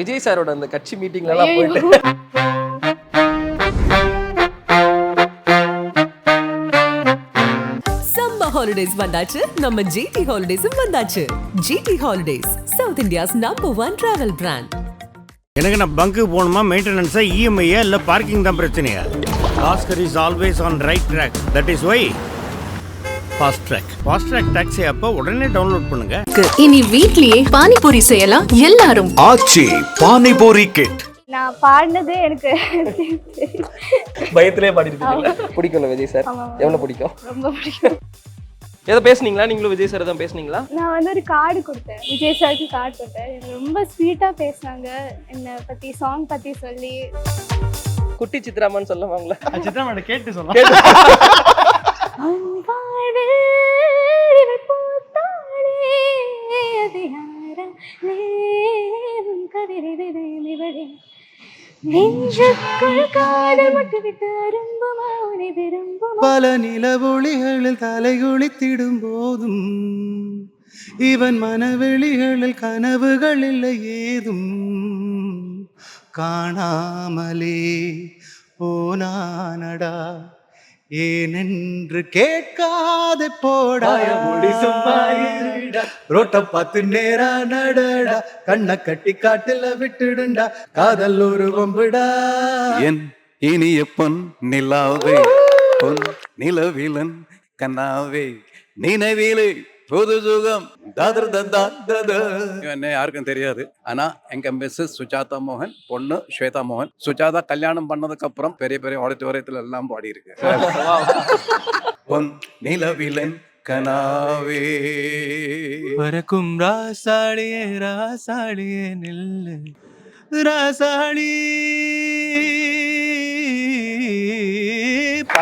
விஜய் சாரோட அந்த கட்சி மீட்டிங்ல எல்லாம் போயிட்டு சம்மர் ஹாலிடேஸ் வந்தாச்சு. நம்ம ஜிடி ஹாலிடேஸும் வந்தாச்சு. GT holidays south India's number one travel brand எனக்கு நான் பங்க்கு போகணுமா மெயின்டெனன்ஸா இஎம்ஐயா இல்லை பார்க்கிங் தான் பிரச்சனையா? Oscar is always on right track that is why fast track fast track taxi அப்போ உடனே டவுன்லோட் பண்ணுங்க. இனி வீட்லயே பானிபூரி செய்யலாம் எல்லாரும். ஆச்சி பானிபூரி கிட் நான் பாடினது எனக்கு பயத்திலே பாடிருக்கீங்களா பிடிக்கும்ல விஜய் சார்? எவ்வளவு பிடிக்கும்? ரொம்ப பிடிக்கும். ஏதோ பேசுனீங்களா? நீங்களும் விஜய் சார் தான் பேசுனீங்களா? நான் வந்து ஒரு கார்டு கொடுத்தேன். விஜய் சாருக்கு கார்டு கொடுத்தேன். எனக்கு ரொம்ப ஸ்வீட்டாக பேசினாங்க. என்னை பற்றி சாங் பற்றி சொல்லி. குட்டி சித்ராமான்னு சொல்லுவாங்களா சித்ராமேட கேட்டு சொல்ல പല നിലവിളികളിൽ തലകുളിത്തിടുമ്പോതും ഇവൻ മനവെളികളിൽ കനവുകളില്ല ഏതും. കാണാമലേ ഓനാനടാ ஏனென்று கேட்காத போடா. ரோட்ட பார்த்து நேரா நடடா. கண்ணை கட்டி காட்டுல விட்டுடுண்டா. காதல் ஒரு வம்புடா. என் இனிய பொன் நிலாவே பொன் நிலவிலன் கண்ணாவே நினைவிலே புது சுகம் தாதர் தந்தா தத. என்ன யாருக்கும் தெரியாது. ஆனா எங்க மிஸ்ஸஸ் சுஜாதா மோகன் பொண்ணு ஸ்வேதா மோகன் சுஜாதா கல்யாணம் பண்ணதுக்கு அப்புறம் பெரிய பெரிய ஆடிட்டோரியத்துல எல்லாம் பாடி இருக்கு பொன் நிலவிலன் கனாவே. பறக்கும் ராசாளியே ராசாளியே நில்லு. ராசாளி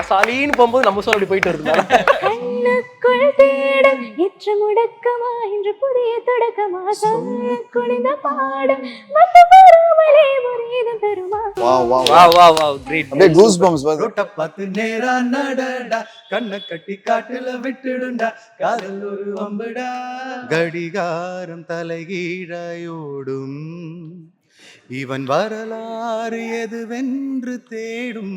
சாலின்னு போகும்போது நம்ம சொல்ல அப்படி போயிட்டு இருந்தா கண்ணுக்குள் தேடும் எற்று முடக்கமா இன்று புதிய தொடக்கமா? சொல்ல குனிந்த பாடம் வந்து வராமலே முறையீதம் தருமா வா வா வா கிரேட் அப்படியே கூஸ் பம்ப்ஸ் வருது ரோட்ட பார்த்து நேரா நடடா. கண்ணை கட்டி காட்டுல விட்டுடுண்டா. காதல் ஒரு வம்புடா. கடிகாரம் தலைகீழாயோடும் இவன் வரலாறு எதுவென்று தேடும்.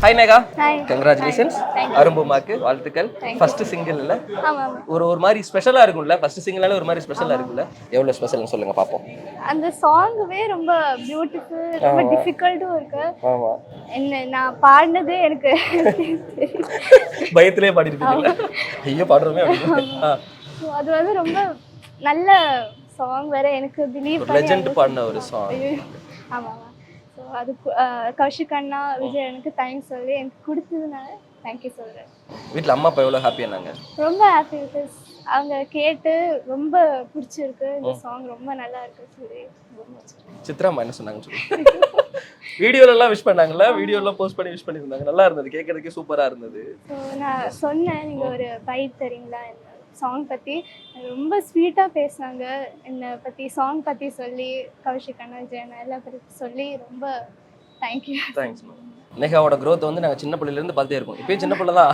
Hi Hi. கங்க்ராச்சுலேஷன்ஸ். அரும்புமாக்கு வாழ்த்துக்கள். ஃபர்ஸ்ட் சிங்கிள் இல்ல? ஆமா ஆமா. ஒரு ஒரு மாதிரி ஸ்பெஷலா இருக்கும்ல? ஃபர்ஸ்ட் சிங்கிளால ஒரு மாதிரி ஸ்பெஷலா இருக்கும்ல? எவ்வளவு ஸ்பெஷல்னு சொல்லுங்க பாப்போம். அந்த சாங்குவே ரொம்ப பியூட்டிஃபுல் ரொம்ப டிஃபிகல்ட்டும் இருக்கு. ஆமா. என்ன நான் பாடினது எனக்கு பயத்திலே பாடிருக்கீங்களா ஐயோ பாடுறோமே அது வந்து ரொம்ப நல்ல சாங் வேற எனக்கு பிலீவ் லெஜெண்ட் பாடின ஒரு சாங் ஆமா ஆமா. ஸோ அது கௌஷிக் அண்ணா விஜய் எனக்கு தேங்க்ஸ் சொல்லி எனக்கு கொடுத்ததுனால தேங்க்யூ சொல்றேன். வீட்ல அம்மா அப்பா எவ்வளவு ஹாப்பியானாங்க ரொம்ப ஹாப்பி பிகாஸ் அவங்க கேட்டு ரொம்ப பிடிச்சிருக்கு. இந்த சாங் ரொம்ப நல்லா இருக்கு சொல்லி சித்ராமா என்ன சொன்னாங்க சொல்லி. வீடியோல எல்லாம் விஷ் பண்ணாங்கல்ல? வீடியோ எல்லாம் போஸ்ட் பண்ணி விஷ் பண்ணிருந்தாங்க நல்லா இருந்தது. கேட்கறதுக்கே சூப்பரா இருந்தது. ஸோ நான் சொன்னேன் நீங்கள் ஒரு பைட் தரீங்களா இந்த சாங் பற்றி ரொம்ப ஸ்வீட்டாக பேசினாங்க. என்னை பற்றி சாங் பற்றி சொல்லி கௌஷிக் அண்ணா ஜெயன் எல்லாம் பற்றி சொல்லி ரொம்ப தேங்க்யூ தேங்க்ஸ் நேகாவோட growth வந்து நாங்க சின்ன பிள்ளையில இருந்து பார்த்தே இருக்கோம். இப்பயும் சின்ன பிள்ளை தான்.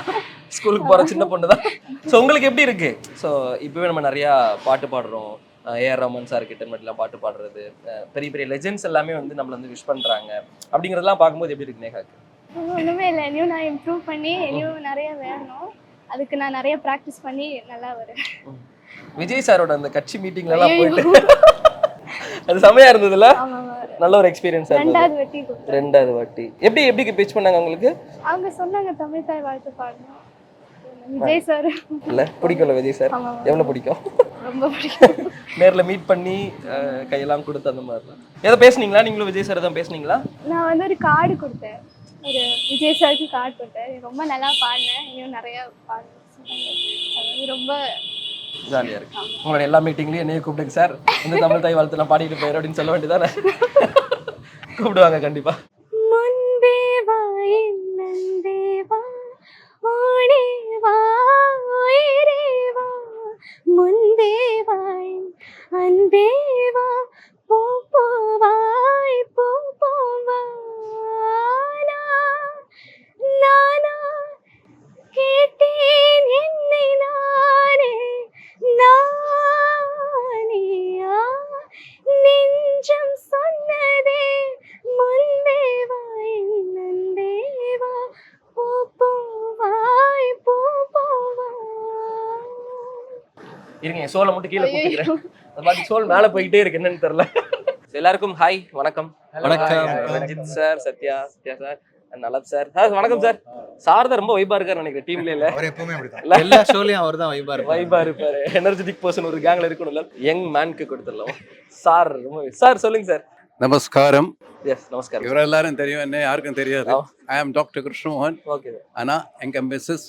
ஸ்கூலுக்கு போற சின்ன பொண்ணு தான். ஸோ உங்களுக்கு எப்படி இருக்கு? ஸோ இப்பவே நம்ம நிறைய பாட்டு பாடுறோம். ஏஆர் ரமன் சார் கிட்ட மட்டும் பாட்டு பாடுறது. பெரிய பெரிய லெஜெண்ட்ஸ் எல்லாமே வந்து நம்மள வந்து விஷ் பண்றாங்க. அப்படிங்கறதெல்லாம் பார்க்கும்போது எப்படி இருக்கு நேகாக்கு ஒன்றுமே இல்லை. இன்னும் நான் இம்ப்ரூவ் பண்ணி இன்னும் நிறைய வேணும். அதுக்கு நான் நிறைய ப்ராக்டிஸ் பண்ணி நல்லா வரேன் விஜய் சாரோட அந்த கட்சி மீட்டிங்ல எல்லாம் போயிட்டு. அது செமையா இருந்ததுல? நல்ல ஒரு எக்ஸ்பீரியன்ஸா ரெண்டாவது வெட்டி ரெண்டாவது வாட்டி. எப்படி எப்படி பிச் பண்ணாங்க உங்களுக்கு அவங்க சொன்னாங்க தமிழ் தாய் வாழ்த்து பாடணும். விஜய் சார். இல்ல பிடிக்கும்ல விஜய் சார்? எவ்வளவு பிடிக்கும்? ரொம்ப பிடிக்கும். நேர்ல மீட் பண்ணி கையெல்லாம் கொடுத்து அந்த மாதிரிலாம். ஏதோ பேசுனீங்களா? நீங்களும் விஜய் சார் தான் பேசுனீங்களா? நான் வந்து ஒரு கார்டு கொடுத்தேன். ஒரு விஜய் சாருக்கு கார்டு கொடுத்தேன் ரொம்ப நல்லா பாடினேன் இன்னும் நிறைய பாடணும் ரொம்ப ஜாலியா இருக்கு. உங்களோட எல்லா மீட்டிங்லயும் என்னைய கூப்பிடுங்க சார் இந்த தமிழ் தாய் வாழ்த்து நான் பாடிட்டு போயிரு அப்படின்னு சொல்ல வேண்டியதானே கூப்பிடுவாங்க கண்டிப்பா. முன்பே வா மட்டும் கீழே கூப்பிட்டுக்கிறேன் அது பாட்டு சோல் மேலே போய்கிட்டே இருக்கு என்னன்னு தெரியல. எல்லாருக்கும் ஹாய் வணக்கம். வணக்கம். ரஞ்சித் சார் சத்யா சத்யா சார் நலப் சார் சார் வணக்கம் சார் சார் தான் ரொம்ப வைபா இருக்காரு நினைக்கிறேன் டீம்ல இல்ல. அவர் எப்பவுமே அப்படிதான். எல்லா ஷோலயும் அவர் தான் வைபா இருப்பாரு. வைபா இருப்பாரு. எனர்ஜெட்டிக் பர்சன் ஒரு கேங்ல இருக்கணும்ல யங் மேனுக்கு கொடுத்துடலாம். சார் ரொம்ப சார் சொல்லுங்க சார் நமஸ்காரம். எஸ் நமஸ்காரம். இவர் எல்லாரும் தெரியும் என்ன யாருக்கும் தெரியாது. ஐ ஆம் டாக்டர் கிருஷ்ணமோகன் ஓகே ஆனா எங்க மிஸ்ஸஸ்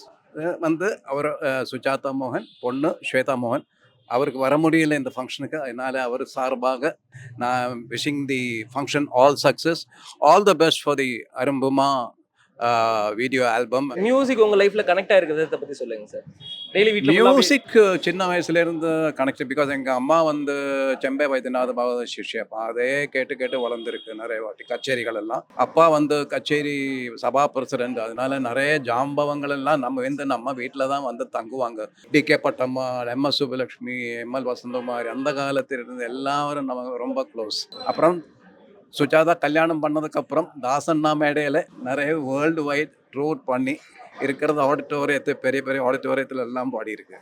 வந்து அவர் சுஜாதா மோகன் பொண்ணு ஸ்வேதா மோகன். அவருக்கு வர முடியல இந்த ஃபங்க்ஷனுக்கு அதனால் அவர் சார்பாக நான் wishing the function all success all the best for the அரும்புமா video album music உங்க லைஃப்ல கனெக்ட் ஆயிருக்கிறத பத்தி சொல்லுங்க சார் டெய்லி அப்படியே- மியூசிக் சின்ன வயசுல இருந்து கனெக்ட் பிகாஸ் எங்க அம்மா வந்து செம்பை வைத்தியநாத பாவத சிஷ்யப்பா அதே கேட்டு கேட்டு வளர்ந்துருக்கு நிறைய வாட்டி கச்சேரிகள் எல்லாம். அப்பா வந்து கச்சேரி சபா பிரசிடென்ட் அதனால நிறைய ஜாம்பவங்கள் எல்லாம் நம்ம வந்து நம்ம வீட்டில் தான் வந்து தங்குவாங்க. T K Pattamma M S Subbulakshmi M L Vasanthakumari அந்த காலத்தில் இருந்து எல்லாரும் நம்ம ரொம்ப க்ளோஸ் அப்புறம் சுஜாதா கல்யாணம் பண்ணதுக்கப்புறம் தாசண்ணா மேடையில் நிறைய வேர்ல்டு வைட் டூர் பண்ணி இருக்கிறது ஆடிட்டோரியத்தை பெரிய பெரிய ஆடிட்டோரியத்தில் எல்லாம் பாடியிருக்கு.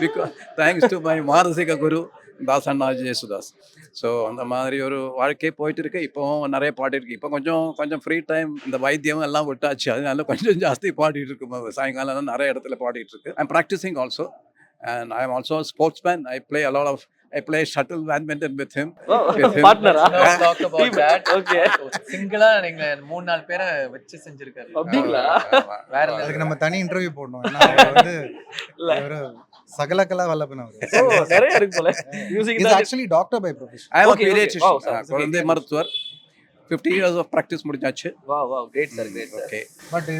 பிகாஸ் தேங்க்ஸ் டு மை மானசிக குரு தாசண்ணா ஜெயசுதாஸ் ஸோ அந்த மாதிரி ஒரு வாழ்க்கை போயிட்டு இருக்கு இப்போவும் நிறைய பாடிருக்கு இப்போ கொஞ்சம் கொஞ்சம் ஃப்ரீ டைம் இந்த வைத்தியம் எல்லாம் விட்டாச்சு. அதனால கொஞ்சம் ஜாஸ்தி பாடிட்டு இருக்கு சாயங்காலம் நிறைய இடத்துல பாடிட்டு இருக்கு I'm practising also and I am also sports man I play a lot of I play shuttle badminton with him with him. பார்ட்னரா No talk about Team. that. Okay. சிங்கிளா நீங்க மூணு நாலு பேரை வச்சு செஞ்சிருக்காரு. அப்படிங்களா? வேற அதுக்கு நம்ம தனி இன்டர்வியூ போடணும். ஏன்னா அவர் வந்து இல்ல. ஒரு சகலகலா வல்லபன் அவர் நிறைய இருக்கு போல. Music is actually doctor by profession I. Paediatrician Wow, sir. குழந்தை மருத்துவர். ஃபிஃப்டி இயர்ஸ் ஆஃப் ப்ராக்டிஸ் முடிஞ்சாச்சு. வா வா great sir great sir okay but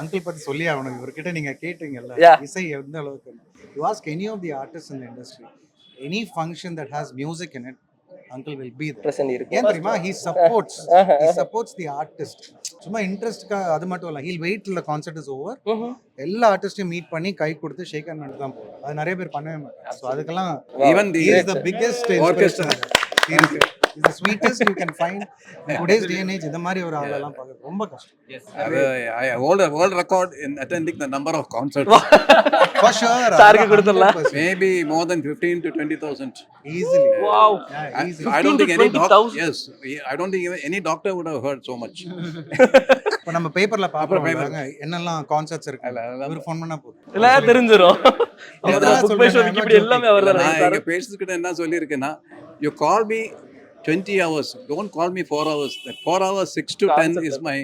uncle பத்தி சொல்லி ஆகணும். இவர்கிட்ட நீங்க கேட்டீங்கல்ல. இசை எந்த அளவுக்கு? You ask any of the artist in industry any function that has music in it uncle will be present இருக்கு ஏன் தெரியுமா? He supports he supports the artist சும்மா இன்ட்ரெஸ்ட்க்காக அது மட்டும் இல்ல. ஹீல் வெயிட் இல்ல கான்சர்ட் இஸ் ஓவர் எல்லா ஆர்டிஸ்டையும் மீட் பண்ணி கை கொடுத்து ஷேக் ஹேண்ட் பண்ணிட்டு தான் போவோம் அது நிறைய பேர் பண்ணவே மாட்டாங்க. ஸோ அதுக்கெல்லாம் even the he is the biggest Sweetest you can find in today's day and age இந்த மாதிரி ஒரு ஆளெல்லாம் பார்க்க ரொம்ப கஷ்டம். அது I hold world record in attending the number of concerts for sure சாருக்கு கொடுத்துடலாம். Maybe more than 15 to 20000 easily. Wow. yeah, I, easily. I don't 15 think to any doctor 20,000. yes I don't think even any doctor would have heard so much. இப்போ நம்ம பேப்பர்ல. பாருங்க, என்னெல்லாம் concerts இருக்கு. இவர் phone பண்ணா போதும். இல்ல தெரிஞ்சிரும். புக் மை ஷோ விக்கிபீடியா எல்லாமே அவர் நான் எங்க பேசுறதுக்கிட்ட என்ன சொல்லியிருக்கேன்னா you call me twenty hours don't call me four hours four hours six to ten is my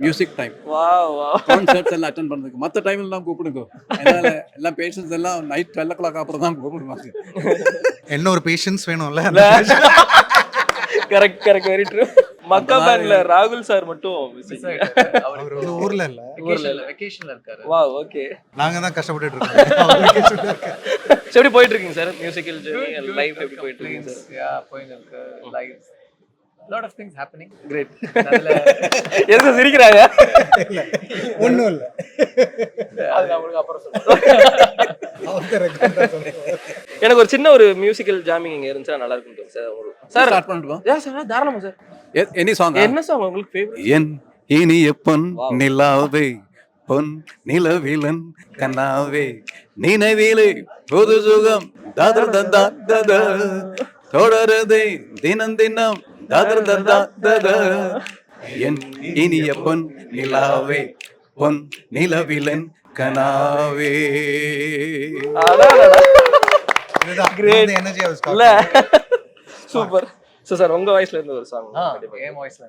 music time concerts எல்லாம் அட்டன் பண்ணுறதுக்கு மற்ற டைம்ல எல்லாம் கூப்பிடுங்க. அதனால எல்லாம் பேஷன்ஸ் எல்லாம் நைட் டுவெல் ஓ கிளாக் அப்புறம் தான் கூப்பிடுவாங்க. என்ன ஒரு பேஷன்ஸ் வேணும்ல கரெக்ட் கரெக்ட் வெரி ட்ரூ மக்கா பேண்ட்ல ராகுல் சார் மட்டும் அவர் அவரு வந்து ஊர்ல இல்ல. வெக்கேஷன்ல இருக்காரு. வா ஓகே நாங்க தான் கஷ்டப்பட்டுட்டு இருக்கோம். எப்படி போயிட்டு இருக்கீங்க சார்? மியூசிக்கல் ஜெர்னி லைஃப் எப்படி போயிட்டு இருக்கீங்க சார்? யா போயிட்டு இருக்கு. Life lot of things happening great அதுல எதுக்கு சிரிக்கிறாங்க? இல்ல. ஒண்ணும் இல்ல. அது நான் உங்களுக்கு அப்புறம் சொல்றேன். எனக்கு ஒரு சின்ன ஒரு மியூசிக்கல் ஜாமிங் இங்க இருந்துச்சா நல்லா இருக்கும் சார். ஒரு சார் ஸ்டார்ட் பண்ணிட்டு யா சார் தாராளமா சார். எனி சாங் என்ன சாங் உங்களுக்கு ஃபேவரட் என் இனிய பொன். நிலாவே பொன் நிலவிலன் கண்ணாவே நினைவிலே புது சுகம் தாதர் தந்தா தத தொடருதே தினம் தினம் என் இனிய பொன் நிலாவே பொன் நிலவிலன் கனாவே. சூப்பர். சோ சார் உங்க வாய்ஸ்ல இருந்து ஒரு சாங் என் வாய்ஸ்ல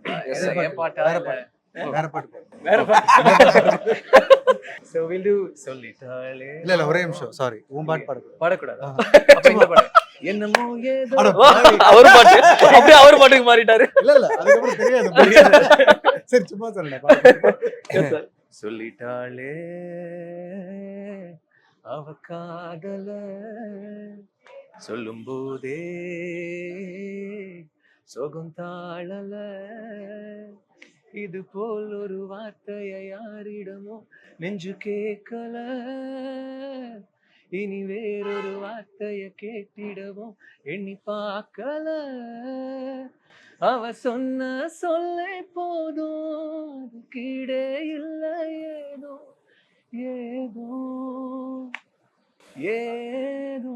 என் பாட்டா வேற பாட்டு வேற பாட்டு. பாடு. வேற சோ வில் டு சொல்லிட்டாளே இல்ல இல்ல ஒரே நிமிஷம். சாரி உன் பாட்டு பாடு பாடக்கூடாது அப்ப இந்த பாடு. என்னமோ ஏதோ அவர் பாட்டு அப்படியே அவர் பாட்டுக்கு மாறிட்டாரு. இல்ல இல்ல அதுக்கப்புறம் தெரியாது. சரி சும்மா sir. சொல்லிட்டாளே அவ காதல சொல்லும் போதே சொகம் தாழல. இது போல் ஒரு வார்த்தைய யாரிடமோ நெஞ்சு கேட்கல. இனி வேறொரு வார்த்தைய கேட்டிடவும் எண்ணி பார்க்கல. அவ சொன்ன சொல்லை போதும் கீழே இல்லை ஏதோ ஏதோ ஏதோ.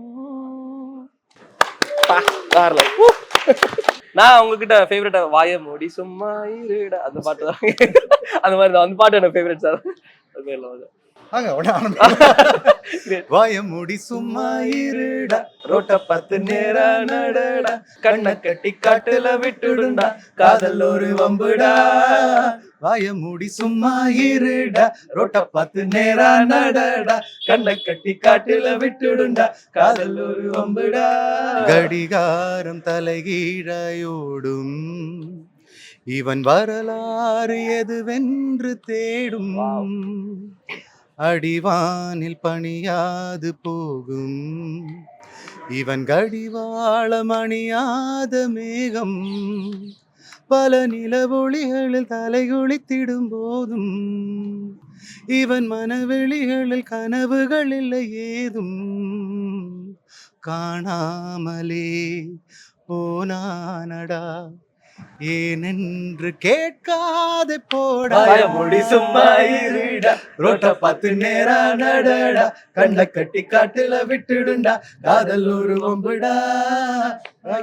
நான் உங்ககிட்ட ஃபேவரட் வாய மூடி சும்மா இருடா. அந்த பாட்டு தான். அந்த மாதிரி தான். அந்த பாட்டு எனக்கு ஃபேவரட் சார் அது பேர்ல வந்து வாங்க உடனே ஆரம்பிக்கலாம். வாய மூடி சும்மா இருடா. ரோட்ட பத்து நேரா நடடா. கண்ணை கட்டி காட்டுல விட்டுடுண்டா காதல் ஒரு வம்புடா. வாய மூடி சும்மா இருடா. ரோட்ட பார்த்து நேரா நடடா. கண்ணை கட்டி காட்டுல விட்டுடுண்டா காதல் ஒரு வம்புடா. கடிகாரம் தலைகீழாயோடும் இவன் வரலாறு எதுவென்று தேடும். அடிவானில் பணியாது போகும். இவன் கடிவாளம் அணியாத மேகம். பல நிலவொளிகளில் தலைகுளித்திடும் போதும். இவன் மனவெளிகளில் கனவுகள் இல்லை ஏதும். காணாமலே போனானடா. ஏனென்று கேட்காதே போடா. மூடி சும்மா இருடா. ரோட்ட பார்த்து நேரா நடடா. கண்ணை கட்டி காட்டுல விட்டுடுண்டா. காதல் ஒரு வம்புடா.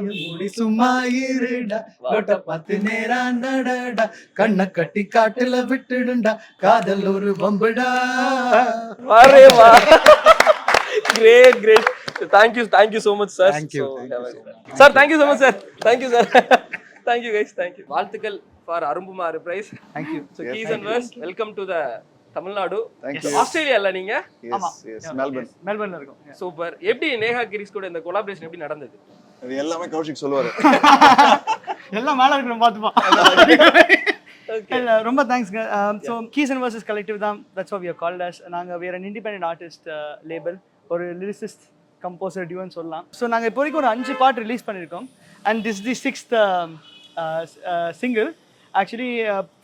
மூடி சும்மா இருடா. ரோட்ட பார்த்து நேரா நடடா. கண்ணை கட்டி காட்டுல விட்டுடுண்டா. காதல் ஒரு பம்புடா அரே வா. Great great thank you thank you so much sir much. Sir thank you so much sir thank you sir thank you guys thank you வாழ்த்துக்கள் for அரும்புமாறு prize thank you so keys and verse welcome to the Tamil Nadu Thank you. ஆஸ்திரேலியால நீங்க? Yes, yes, Melbourne. மெல்பர்ன்ல இருக்கோம். Super எப்படி நேஹா கிரிஸ் கூட இந்த collaboration எப்படி நடந்தது? இது எல்லாமே கௌஷிக் சொல்லுவாரு. எல்லாம் மேலே இருக்கிற. இல்ல, ரொம்ப தேங்க்ஸ்ங்க so keys and verses collective தான் தட்ஸ் வி கால்ட் அஸ் நாங்கள் வேற an இண்டிபெண்டன்ட் ஆர்டிஸ்ட் லேபிள் ஒரு லிரிசிஸ்ட் கம்போசர் டியூன்னு சொல்லலாம். ஸோ நாங்கள் இப்போ வரைக்கும் ஒரு அஞ்சு பாட்டு ரிலீஸ் பண்ணியிருக்கோம் and this the sixth single actually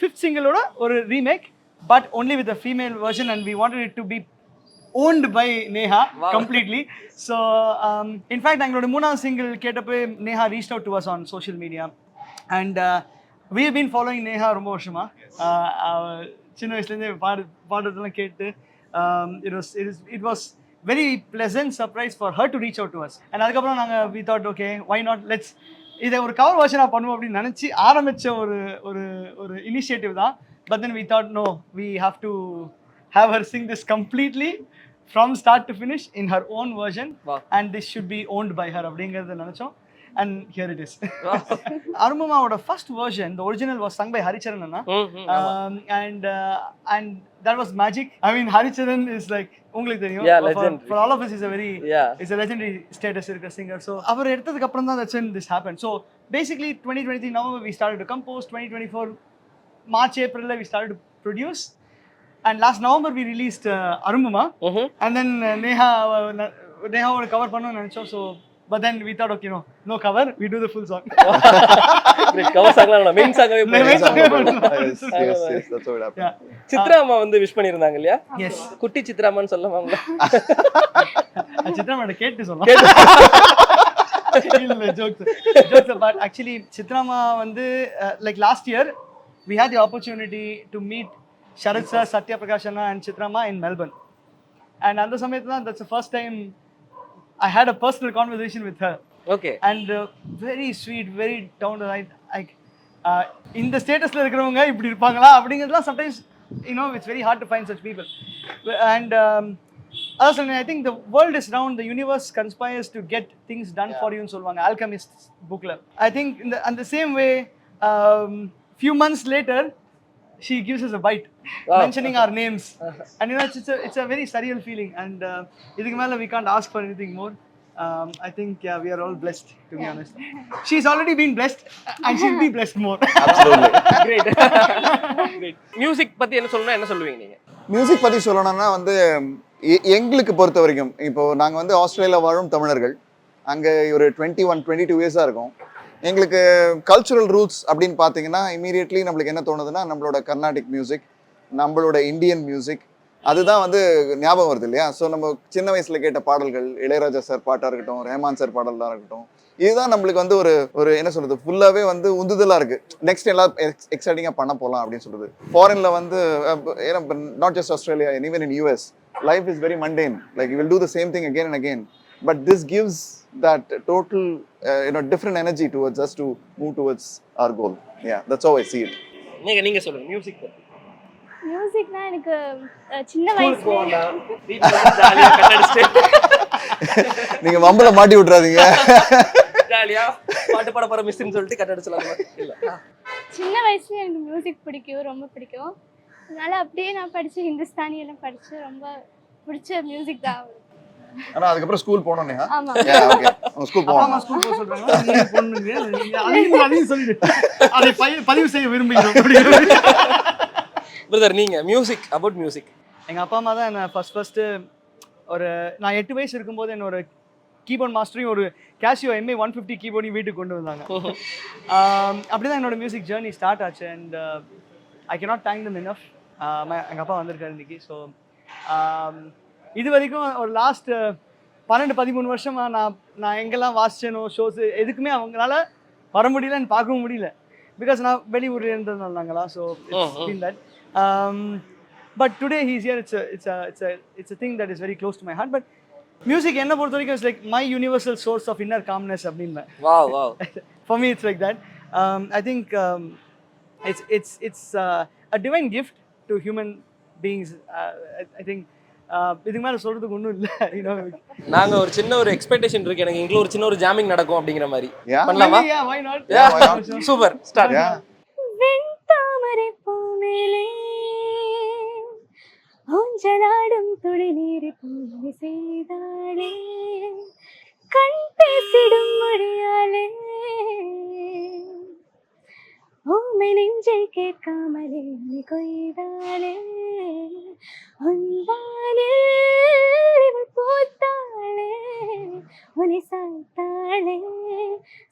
fifth சிங்கிளோட ஒரு remake but only with a female version and we wanted it to be owned by Neha completely so in fact எங்களோட மூணாவது சிங்கிள் கேட்டப்போ Neha reach out to us on social media and we been following Neha ரொம்ப வருஷமா. Uh, அவ சின்ன வயசுலேருந்தே பாடு பாடுறதெல்லாம் கேட்டு it was it is it was very pleasant surprise for her to reach out to us and அதுக்கப்புறம் நாங்கள் we thought okay why not let's இதை ஒரு கவர் வெர்ஷனாக பண்ணுவோம் அப்படின்னு நினச்சி ஆரம்பித்த ஒரு ஒரு ஒரு இனிஷியேட்டிவ் தான் but then we thought no we have to her sing this completely from start to finish in her own version Wow. and this should be owned by her அப்படிங்கிறத நினச்சோம் and here it is அருமமாவோட first version the original was sung by Haricharan அண்ணா ம், ம், um, and uh, and that was magic I mean Haricharan is like உங்களுக்கு தெரியும் of us is a very Yeah. It's a legendary status இருக்கிற singer so அவர் எடுத்ததுக்கு அப்புறம் தான் happened so basically 2023 November we started to compose 2024 March April we started to produce and last November we released uh, Arumuma ம்ஹும். and then uh, Neha uh, na- Neha would cover பண்ணனும்னு நினைச்சோம் so but then we thought okay no no cover we do the full song Great. cover song லாம் வேணாம். main song-ஆவே Main போயிடுங்க. song. yes, yes, yes, that's how it happened. yeah Chitra அம்மா வந்து wish பண்ணியிருந்தாங்க இல்லையா yes குட்டி சித்ராமான்னு சொல்லவாங்களா சித்ரா மேடம் கேட்டு சொல்லலாம் இல்ல ஜோக்ஸ் ஜோக்ஸ் பட் ஆக்சுவலி சித்ராமா வந்து like last year we had the opportunity to meet Sarath sir Sathya Prakash Anna and சித்ராமா in Melbourne and அந்த சமயத்துல தான் that's first time I had a personal conversation with her okay and very sweet very down right like இந்த ஸ்டேட்டஸில் இருக்கிறவங்க இப்படி இருப்பாங்களா அப்படிங்கிறதுலாம் sometimes you know it's very hard to find such people and அதான் சொல்லுங்க I think the world is round the universe conspires to get things done for யூன்னு சொல்லுவாங்க ஆல்கமிஸ்ட் புக்கில் ஐ திங்க் இந்த அந்த same way few months later she gives us a bite mentioning our names and you know it's, it's, a, it's a very surreal feeling and uh, இதுக்கு மேல we can't ask for anything more um, I think yeah we are all blessed to be honest she's already been blessed and she'll be blessed more Absolutely. Great great music பத்தி என்ன சொல்லணும்னா என்ன சொல்லுவீங்க நீங்க music பத்தி சொல்லணும்னா வந்து எங்களுக்கு பொறுத்த வரைக்கும் இப்போ நாங்க வந்து ஆஸ்திரேலியா வாழும் தமிழர்கள் அங்க ஒரு டுவெண்ட்டி ஒன் டுவெண்ட்டி டூ இயர்ஸா இருக்கும் எங்களுக்கு கல்ச்சுரல் ரூட்ஸ் அப்படின்னு பார்த்தீங்கன்னா இமீடியட்லி நம்மளுக்கு என்ன தோணுதுன்னா நம்மளோட கர்நாடிக் மியூசிக் நம்மளோட இந்தியன் மியூசிக் அதுதான் வந்து ஞாபகம் வருது இல்லையா? ஸோ நம்ம சின்ன வயசில் கேட்ட பாடல்கள் இளையராஜா சார் பாட்டாக இருக்கட்டும் ரேமான் சார் பாடலாக இருக்கட்டும் இதுதான் நம்மளுக்கு வந்து ஒரு ஒரு என்ன சொல்றது ஃபுல்லாகவே வந்து உந்துதலாக இருக்கு. நெக்ஸ்ட் எல்லாம் எக்ஸைட்டிங்காக பண்ண போகலாம் அப்படின்னு சொல்றது. ஃபாரின்ல வந்து not just Australia even in US life is very mundane like will do the same thing again and again but this gives that total you know different energy towards us to move towards our goal yeah that's how I see it. நீங்க நீங்க சொல்லுங்க music மியூசிக்னா எனக்கு அஹ், சின்ன வயசுல நீங்க வம்பல மாட்டி விட்டுறாதீங்க. ஜாலியா பாட்டு பாட போற மிஸ்ன்னு சொல்லிட்டு கட் அடிச்சலாம். இல்ல. சின்ன வயசுல எனக்கு மியூசிக் பிடிக்கும் ரொம்ப பிடிக்கும். அதனால அப்படியே நான் படிச்சு ஹிந்துஸ்தானி எல்லாம் படிச்சு ரொம்ப பிடிச்ச மியூசிக் தான். ஆனா அதுக்கப்புறம் ஸ்கூல் ஓகே ஸ்கூல் போவாங்க. ஸ்கூல் போக சொல்றாங்க. அதை பதி- பதிவு செய்ய விரும்புகிறோம். பிரதர் நீங்க மியூசிக் அபவுட் மியூசிக் எங்கள் அப்பா அம்மா தான் என்ன ஃபஸ்ட் ஃபஸ்ட்டு ஒரு நான் எட்டு வயசு இருக்கும்போது என்ன ஒரு கீபோர்ட் மாஸ்டரையும் ஒரு கேஷியோ எம்ஏ ஒன் ஃபிஃப்டி கீபோர்டையும் வீட்டுக்கு கொண்டு வந்தாங்க. அப்படி தான் என்னோட மியூசிக் ஜேர்னி ஸ்டார்ட் ஆச்சு. And I cannot thank them enough எங்கள் அப்பா வந்திருக்காரு இன்னைக்கு. ஸோ இது வரைக்கும் ஒரு லாஸ்ட் பன்னெண்டு பதிமூணு வருஷமா நான் நான் எங்கெல்லாம் வாசிச்சேனோ ஷோஸ் எதுக்குமே அவங்களால வர முடியலன்னு பார்க்கவும் முடியல. பிகாஸ் நான் வெளியூர்ல இருந்ததுனாங்களா so feel that but today he's year it's it's it's it's a thing that is very close to my heart but music என்ன பொறுத்த வரைக்கும் it's like my universal source of inner calmness அப்படின்னு wow வாவ் for me it's like that. Um, i think um, it's it's it's uh, a divine gift இதுக்கு மேல சொல்றதுக்கு ஒன்றும் இல்லை. யூனோ நாங்க ஒரு சின்ன ஒரு எக்ஸ்பெக்டேஷன் இருக்கு. எனக்கு எங்களுக்கு ஒரு சின்ன ஒரு ஜாமிங் நடக்கும் அப்படிங்கிற மாதிரி. பண்ணலாமா? Super start. வெண்தாமரை பூமேலே ஊஞ்சலாடும் துளி நீரை பூமி செய்தாளே கண் பேசிடும் மொழியாலே ஊமை நெஞ்சை கேட்காமலே கொய்தாளே ഒൻപാലേ പൂത്താളേ ഒനെ സാത്താളേ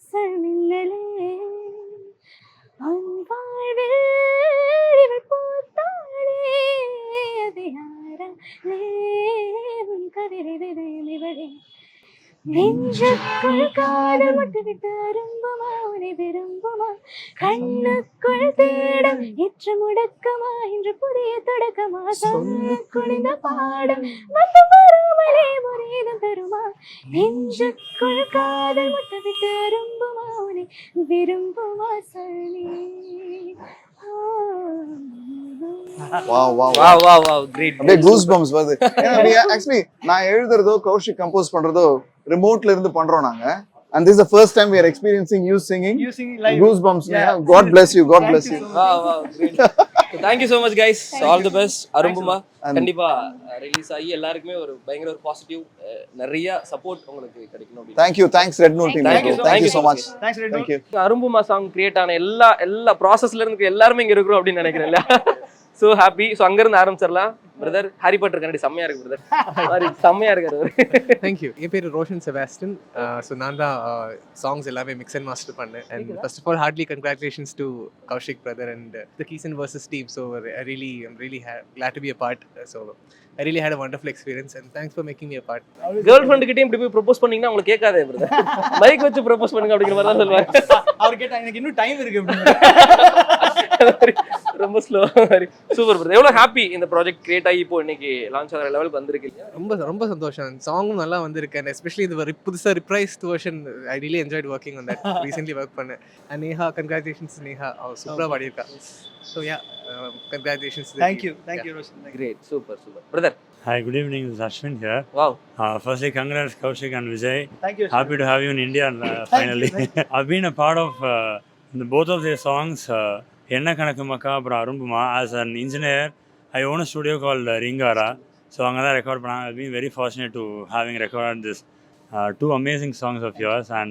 സമിന്നലേ ഒൻപാഴേ പൂത്താളേ അതിഹാര കവിരേ ഇവിടെ நெஞ்சுக்குள் காதல் முட்டு விட்டு அரும்புமா உன்னை விரும்புமா? கண்ணுக்குள் தேடும் இற்று முடக்கமா? இன்று புதிய தொடக்கமா? சொல்ல குனிந்த பாடம் வந்து வராமலே முறையிடம் தருமா? நெஞ்சுக்குள் காதல் முட்டு விட்டு அரும்புமா உன்னை விரும்புமா? சொல்லி நான் எழுதுறதோ கௌஷிக் கம்போஸ் பண்றதோ ரிமோட்ல இருந்து பண்றோம் நாங்க. And this first time we are experiencing you singing. Using live. Goose bumps Yeah. god bless you. God Thank bless great thank you so much guys. All the best Arumbuma கண்டிப்பா release ஆகி எல்லாருக்குமே ஒரு பயங்கர ஒரு positive நிறைய support உங்களுக்கு கிடைக்கணும் அப்படின்னு. Thank you. Thanks red note team. Thank you. So- thank you so much. Thanks Red thank Note. you. Arumbuma song create ஆன எல்லா எல்லா ப்ராசஸ்ல இருந்து எல்லாருமே இங்க இருக்கிறோம் அப்படின்னு நினைக்கிறேன் ஸோ ஹாப்பி ஸோ அங்க இருந்து ஆரம்பிச்சிடலாம். பிரதர் ஹாரி பாட்டர் கண்ணாடி செம்மையா இருக்கு பிரதர் மாதிரி செம்மையா இருக்காரு அவரு. தேங்க்யூ என் பேர் ரோஷன் செபாஸ்டன். ஸோ நான் தான் சாங்ஸ் எல்லாமே மிக்ஸ் அண்ட் மாஸ்டர் பண்ணேன். And first of all heartily congratulations to Koushik brother and the keys and verses team so really I'm really glad to be a part so I really had a wonderful experience and thanks for making me a part girl friend கிட்டயும் இப்படி போய் propose பண்ணீங்கன்னா உங்களுக்கு கேட்காதே brother mic வச்சு propose பண்ணுங்க அப்படிங்கிற மாதிரி தான் சொல்லுவாங்க. அவர் கேட்டா எனக்கு இன்னும் டைம் இருக்கு ரொம்ப ஸ்லோ மாதிரி. சூப்பர் பிரதர் எவ்வளவு ஹாப்பி இந்த ப்ராஜெக்ட் கிரியேட் ஆகி இப்போ இன்னைக்கு லான்ச் ஆகிற லெவலுக்கு வந்திருக்கு ரொம்ப ரொம்ப சந்தோஷம். சாங்கும் நல்லா வந்திருக்கு. அண்ட் எஸ்பெஷலி இது புதுசாக reprised version I really enjoyed working on that recently work பண்ணேன். அண்ட் நேஹா கங்க்ராச்சுலேஷன்ஸ் நேஹா அவள் சூப்பராக பாடியிருக்கா. So yeah congratulations you. Thank you Roshan you. Great super super brother Hi, good evening. This is Ashwin here. Wow Uh, firstly, congrats Kaushik and Vijay. thank you Happy to have you in India uh, finally. I've been a part of uh, the, both of their songs, uh, Enna Kanakumaka அப்புறம் அரும்புமா as an engineer. I own a studio called uh, Ringara. So அங்கே தான் record பண்ணாங்க I've been very fortunate to having recorded this uh, two amazing songs of yours and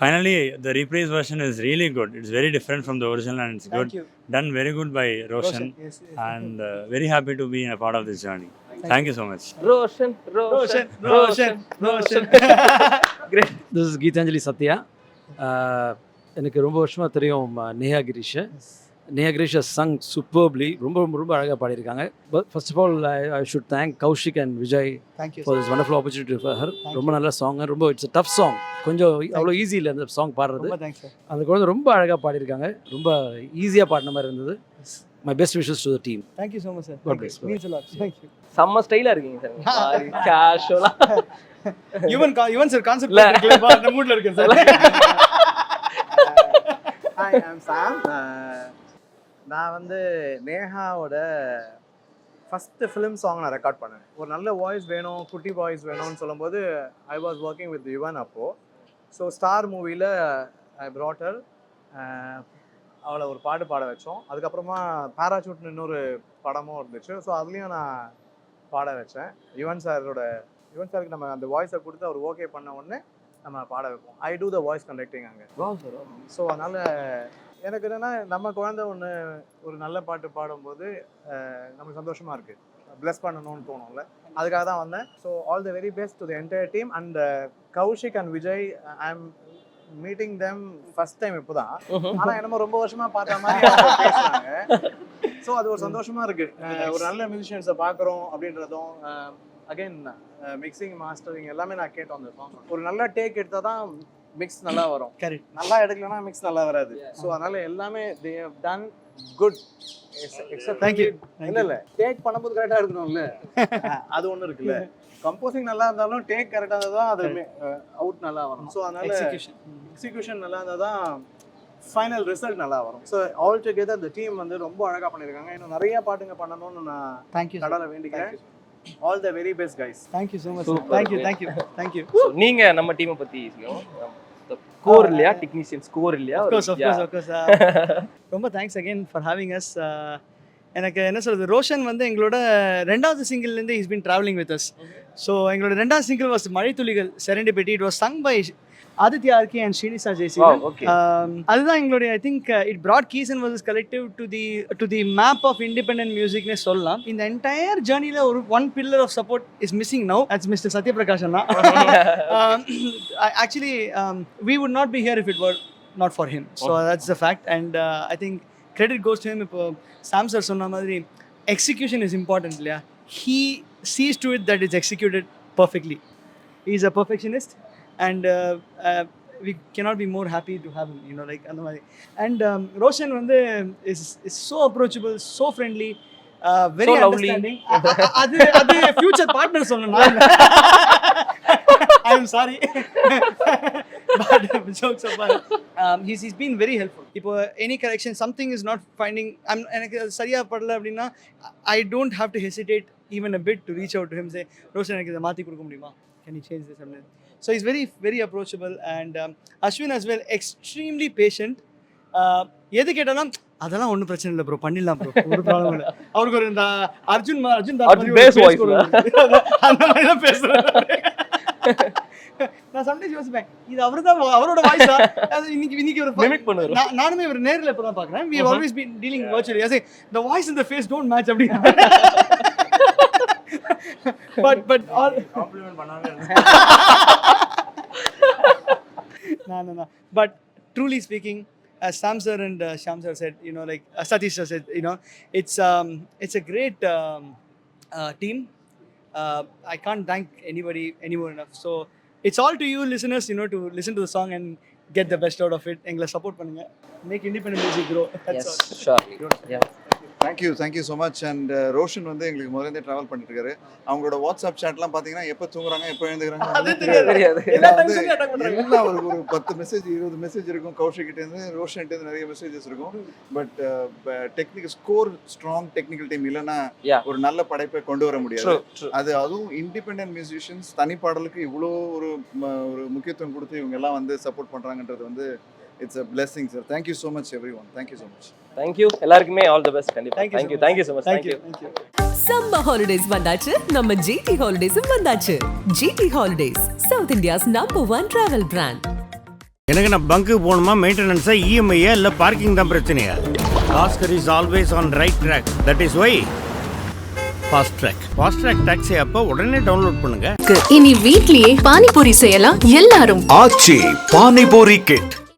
finally the reprise version is really good. It's very different from the original and it's good. thank you Done very good by Roshan, Roshan yes, yes. and uh, very happy to be a part of this journey. Thank you so much. Roshan Roshan Roshan Roshan Roshan great this is Geetanjali Satya ஆஹ் எனக்கு ரொம்ப வருஷமாக தெரியும் Neha Girish Neha Girish sung superbly ரொம்ப ரொம்ப ரொம்ப அழகாக பாடியிருக்காங்க. First of all I should thank Koushik and Vijay for this wonderful opportunity for her ரொம்ப நல்ல சாங் ரொம்ப இட்ஸ் டஃப் சாங் கொஞ்சம் அவ்வளோ ஈஸி இல்லை அந்த சாங் பாடுறது. அந்த குழந்தை ரொம்ப அழகாக பாடியிருக்காங்க. ரொம்ப ஈஸியாக பாடின மாதிரி இருந்தது. My best wishes to the team thank you so much sir. Means lot thank you செம்ம ஸ்டைலா இருக்கீங்க சார் கேஷுவலா யுவன் யுவன் சார் கான்செப்ட் இல்ல. மூட்ல இருக்கேன் சார் ஹாய் ஐம் சாம் நான் வந்து நேஹாவோட ஃபஸ்ட்டு ஃபிலிம் சாங் நான் ரெக்கார்ட் பண்ணேன். ஒரு நல்ல வாய்ஸ் வேணும் குட்டி வாய்ஸ் வேணும்னு சொல்லும்போது I was working with Yuvan அப்போது ஸோ ஸ்டார் மூவியில் ஐ ப்ராட்டர் அவளை ஒரு பாட்டு பாட வச்சோம். அதுக்கப்புறமா பேராசூட்னு இன்னொரு படமும் இருந்துச்சு. ஸோ அதுலேயும் நான் பாட வச்சேன். யுவன் சாரோட யுவன் சாருக்கு நம்ம அந்த வாய்ஸை கொடுத்து அவர் ஓகே பண்ண உடனே நம்ம பாட வைப்போம். I do the voice conducting அங்கே. ஸோ அதனால் எனக்கு என்னென்னா நம்ம குழந்தை ஒன்று ஒரு நல்ல பாட்டு பாடும்போது நமக்கு சந்தோஷமாக இருக்குது ப்ளஸ் பண்ணணும்னு தோணும்ல. அதுக்காக தான் வந்தேன். So all the very best to the entire team and Koushik and Vijay I am meeting them first time இப்போ தான் ஆனால் என்னமோ ரொம்ப வருஷமா பார்த்த மாதிரி ஸோ அது ஒரு சந்தோஷமா இருக்கு. ஒரு நல்ல மியூசிஷியன்ஸை பார்க்குறோம் அப்படின்றதும் அகைன் மிக்சிங் மாஸ்டரிங் எல்லாமே நான் கேட்டோம் அந்த சாங் ஒரு நல்ல டேக் எடுத்தால் தான் மிக்ஸ் நல்லா வரும். கரெக்ட் நல்லா எடுக்கலனா மிக்ஸ் நல்லா வராது. ஸோ அதனால எல்லாமே they have done good you. இல்ல இல்ல. டேக் பண்ணும்போது கரெக்டா இருக்கணும்ல அஹ், அது ஒண்ணு இருக்குல்ல. கம்போசிங் நல்லா இருந்தாலும் டேக் கரெக்டா இருந்தா தான் அது அவுட் நல்லா வரும். ஸோ அதனால எக்ஸிகியூஷன் எக்ஸிகியூஷன் நல்லா இருந்தால் தான் ஃபைனல் ரிசல்ட் நல்லா வரும். ஸோ ஆல் டுகெதர் இந்த டீம் வந்து ரொம்ப அழகா பண்ணியிருக்காங்க இன்னும் நிறைய பாட்டுங்க பண்ணணும்னு நான் தேங்க்யூ கடலை வேண்டிக்கிறேன். All the very best guys thank you so much. Thank you thank you thank you நீங்க நம்ம டீமை பத்தி ஸ்கோர் இல்லையா? டெக்னீஷியன் ஸ்கோர் இல்லையா? Of course. Uh, ரொம்ப thanks again for having us எனக்கு என்ன சொல்றது ரோஷன் வந்து எங்களோட ரெண்டாவது சிங்கிள்லேருந்து is been travelling with us so எங்களோட ரெண்டாவது single was Mazhaithuligal serendipity it was sung by Aditya RK and Srinisa Wow, Jaisingh okay. அதுதான் எங்களுடைய I think it brought keys and verses collective to the to the map of independent மியூசிக்னே சொல்லலாம். இந்த entire ஜேர்னியில் ஒரு one pillar of support is missing now it's mister Sathyaprakash Anna actually we would not be here if it were not for him so that's the fact and I think credit goes to him இப்போ சாம் sir சொன்ன மாதிரி execution is important இல்லையா? He sees to it that is executed perfectly is a perfectionist and we cannot be more happy to have him you know like அந்த மாதிரி. And Roshan வந்து is is so approachable so friendly uh, very So lovely. understanding. அ- அ- அது அது future partner சொல்லணும் I am sorry but jokes um, very helpful. இப்போ any correction something is not finding எனக்கு அது சரியா படல அப்படின்னா I don't have to hesitate even a bit to reach out to him say Roshan எனக்கு இதை மாற்றி கொடுக்க முடியுமா? கேன் யூ சேஞ்ச் திஸ் அப்படின்னு. So is very very approachable and Ashwin as well extremely patient எது கேட்டாலும் அதெல்லாம் ஒன்றும் பிரச்சனை இல்லை ப்ரோ பண்ணிடலாம் ப்ரோ ஒரு ப்ராப்ளம் இல்லை. அவருக்கு ஒரு இந்த அர்ஜுன் அர்ஜுன். அந்த மாதிரி தான் பேசுகிறேன் நான் சம்டைம்ஸ் யோசிப்பேன் இது அவரு தான் அவரோட வாய்ஸா அது இன்னைக்கு இன்னைக்கு ஒரு Mimic பண்ணுவாரு. நான் நானுமே ஒரு நேர்ல இப்போ தான் பார்க்குறேன் we always been dealing virtually I the voice and the face don't match அப்படி பட் பட் ஆல் காம்ப்ளிமெண்ட் பண்ணாங்க no, no, no. But truly speaking, as Sam sir and uh, Sham sir said, you know, like uh, Satish sir said, you know, it's um, it's a great um, uh, team. Uh, I can't thank anybody anymore enough. So it's all to you, listeners, you know, to listen to the song and get the best out of it. எங்களை support பண்ணுங்க. Make independent music grow. That's Yes, all. sure. Yeah. Thank you thank you so much and Roshan வந்து எங்களுக்கு முதல்ல travel பண்ணிட்டு இருக்காரு அவங்களோட WhatsApp சாட்லாம் பார்த்தீங்கன்னா எப்போ தூங்குறாங்க எப்போ எழுந்துக்கிறாங்க. எல்லாம் ஒரு ஒரு பத்து மெசேஜ் இருபது மெசேஜ் இருக்கும். கௌஷிக் கிட்ட இருந்து ரோஷன் கிட்ட இருந்து நிறைய மெசேஜஸ் இருக்கும். But technical score strong technical team இல்லைன்னா. ஒரு நல்ல படைப்பை கொண்டு வர முடியாது. அது அதுவும் இண்டிபெண்டன்ட் மியூசிஷியன்ஸ் தனிப்பாடலுக்கு இவ்வளோ ஒரு ஒரு முக்கியத்துவம் கொடுத்து இவங்க எல்லாம் வந்து சப்போர்ட் பண்றாங்கன்றது வந்து it's a blessing sir thank you so much every one thank you so much Thank you. எல்லாருக்குமே ஆல் தி பெஸ்ட் கண்டிப்பா. Thank you so thank you. Thank you so much Thank thank you you. Thank you. Summer holidays வந்தாச்சு. நம்ம GT ஹாலிடேஸும் வந்தாச்சு. GT holidays south India's number one travel brand எனக்கு நான் பங்கு போகணுமா? மெயின்டெனன்ஸா இஎம்ஐயா இல்லை பார்க்கிங் தான் பிரச்சனையா? Bhaskar is always on right track that is why fast track fast track taxi அப்போ உடனே டவுன்லோட் பண்ணுங்க. இனி வீட்லயே பானிபூரி செய்யலாம் எல்லாரும். ஆச்சி பானிபூரி கிட்